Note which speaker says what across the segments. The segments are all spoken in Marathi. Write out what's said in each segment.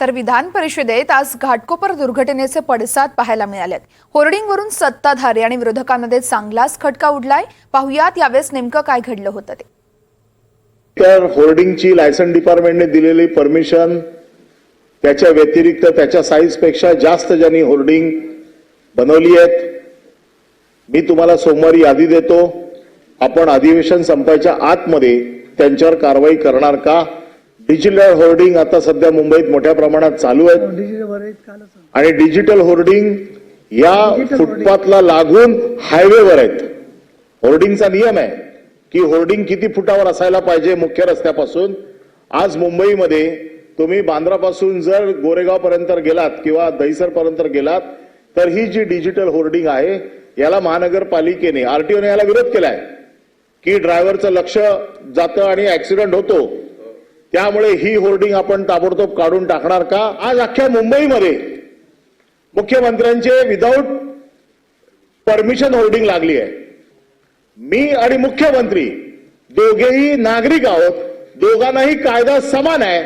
Speaker 1: तर विधान परिषदेत आज घाटकोपर दुर्घटनेचे पडसाद पाहायला मिळालेत. होर्डिंगवरून सत्ताधारी आणि विरोधकांमध्ये चांगलाच खटका उडलाय. पाहुयात यावेळेस नेमकं काय घडलं होतं ते.
Speaker 2: तर होर्डिंगची लायसन डिपार्टमेंटने दिलेली परमिशन त्याच्या व्यतिरिक्त त्याच्या साईजपेक्षा जास्त ज्यांनी होर्डिंग बनवली आहेत मी तुम्हाला सोमवारी यादी देतो. आपण अधिवेशन संपायच्या आतमध्ये त्यांच्यावर कारवाई करणार का? डिजिटल होर्डिंग आता सध्या मुंबईत मोठ्या प्रमाणात चालू आहेत.
Speaker 3: कालच
Speaker 2: आणि डिजिटल होर्डिंग या फुटपाथला लागून हायवेवर आहेत. होर्डिंगचा नियम आहे की होर्डिंग किती फुटावर असायला पाहिजे मुख्य रस्त्यापासून. आज मुंबईमध्ये तुम्ही बांद्रापासून जर गोरेगाव पर्यंत गेलात किंवा दहिसर पर्यंत गेलात तर ही जी डिजिटल होर्डिंग आहे याला महानगरपालिकेने आरटीओने याला विरोध केलाय. की ड्रायव्हरचं लक्ष जातं आणि ऍक्सिडेंट होतो. त्यामुळे ही होर्डिंग आपण ताबडतोब काढून टाकणार का? आज अख्ख्या मुंबईमध्ये मुख्यमंत्र्यांचे विदाऊट परमिशन होर्डिंग लागली आहे. मी आणि मुख्यमंत्री दोघेही नागरिक आहोत. दोघांनाही कायदा समान आहे.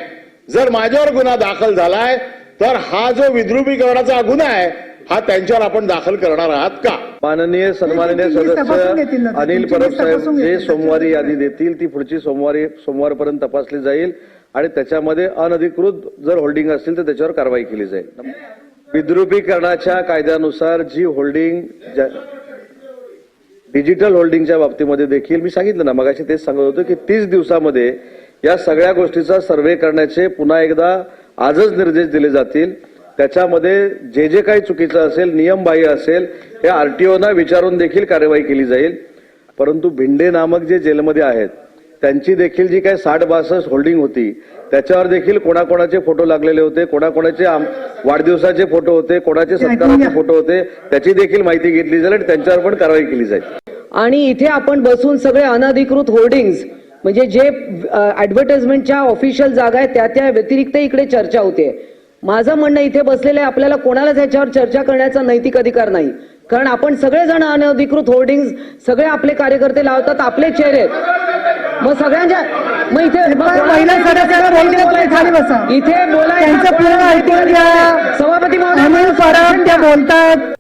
Speaker 2: जर माझ्यावर गुन्हा दाखल झालाय तर हा जो विद्रुपीकरणाचा गुन्हा आहे हा त्यांच्यावर आपण दाखल करणार आहात का?
Speaker 4: माननीय सन्माननीय सदस्य. अनिल परब साहेब जे सोमवारी. यादी देतील ती पुढची सोमवारी सोमवारपर्यंत तपासली जाईल आणि त्याच्यामध्ये अनधिकृत जर होल्डिंग असतील तर त्याच्यावर कारवाई केली जाईल विद्रुपीकरणाच्या कायद्यानुसार जी होल्डिंग डिजिटल होल्डिंगच्या बाबतीमध्ये देखील मी सांगितलं ना मगाशी तेच सांगत होतो की तीस दिवसामध्ये या सगळ्या गोष्टीचा सर्व्हे करण्याचे पुन्हा एकदा आजच निर्देश दिले जातील त्याच्यामध्ये जे जे काही चुकीचं असेल नियमबाह्य असेल हे आरटीओना विचारून देखील कार्यवाही केली जाईल. परंतु भिंडे नामक जे जेलमध्ये आहेत त्यांची देखील जी काही साठ बासष्ट होल्डिंग होती त्याच्यावर देखील कोणाकोणाचे फोटो लागलेले होते कोणाकोणाचे वाढदिवसाचे फोटो होते कोणाचे सत्काराचे फोटो होते त्याची देखील माहिती घेतली जाईल आणि त्यांच्यावर पण कारवाई केली जाईल.
Speaker 5: आणि इथे आपण बसून सगळे अनधिकृत होर्डिंग्ज म्हणजे जे ऍडव्हर्टाइजमेंटच्या ऑफिशियल जागा आहेत त्या त्या व्यतिरिक्त इकडे चर्चा होते. माझं म्हणणं इथे बसलेलं आहे आपल्याला कोणालाच याच्यावर चर्चा करण्याचा नैतिक अधिकार नाही. कारण आपण सगळेजण अनधिकृत होर्डिंग्ज सगळे आपले कार्यकर्ते लावतात आपले चेहरे मग सगळ्यांच्या मग इथे इथे
Speaker 3: बोलू
Speaker 5: बोलायचं सभापती
Speaker 3: बोलतात.